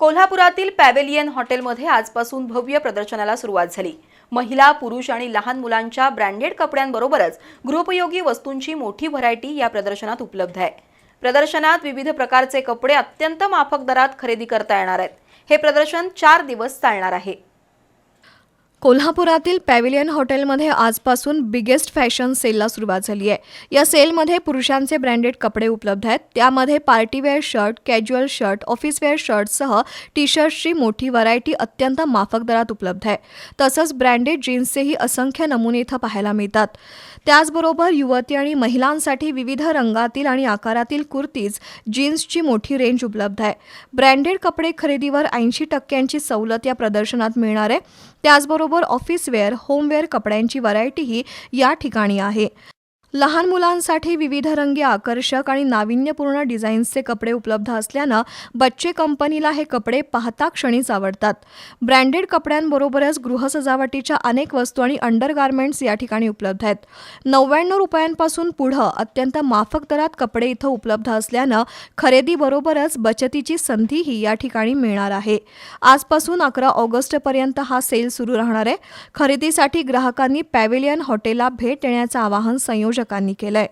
कोल्हापुरातील पॅवेलियन हॉटेलमध्ये आजपासून भव्य प्रदर्शनाला सुरुवात झाली. महिला पुरुष आणि लहान मुलांच्या ब्रँडेड कपड्यांबरोबरच गृहोपयोगी वस्तूंची मोठी व्हरायटी या प्रदर्शनात उपलब्ध आहे. प्रदर्शनात विविध प्रकारचे कपडे अत्यंत माफक दरात खरेदी करता येणार आहेत. हे प्रदर्शन चार दिवस चालणार आहे. कोल्हापुरातील पॅव्हिलियन हॉटेलमध्ये आजपासून बिगेस्ट फॅशन सेलला सुरुवात झाली आहे. या सेलमध्ये पुरुषांचे ब्रँडेड कपडे उपलब्ध आहेत. त्यामध्ये partywear shirt casual shirt officewear शर्टसह T शर्ट्सची मोठी व्हरायटी अत्यंत माफक दरात उपलब्ध आहे. तसंच ब्रँडेड जीन्सचेही असंख्य नमुने इथं पाहायला मिळतात. त्याचबरोबर युवती आणि महिलांसाठी विविध रंगातील आणि आकारातील कुर्तीज जीन्सची मोठी रेंज उपलब्ध आहे. ब्रँडेड कपडे खरेदीवर ऐंशी टक्क्यांची सवलत या प्रदर्शनात मिळणार आहे. त्याचबरोबर ऑफिसवेअर होमवेअर कपड्यांची व्हरायटीही या ठिकाणी आहे. लहान मुलांसाठी विविध रंगी आकर्षक आणि नाविन्यपूर्ण डिझाईन्सचे कपडे उपलब्ध असल्यानं बच्चे कंपनीला हे कपडे पाहता क्षणीच आवडतात. ब्रँडेड कपड्यांबरोबरच गृहसजावटीच्या अनेक वस्तू आणि अंडरगार्मेंट्स या ठिकाणी उपलब्ध आहेत. नव्याण्णव रुपयांपासून पुढं अत्यंत माफक दरात कपडे इथं उपलब्ध असल्यानं खरेदीबरोबरच बचतीची संधीही या ठिकाणी मिळणार आहे. आजपासून अकरा ऑगस्टपर्यंत हा सेल सुरू राहणार आहे. खरेदीसाठी ग्राहकांनी पॅव्हिलियन हॉटेलला भेट देण्याचं आवाहन संयोजन संयोजकांनी केलंय.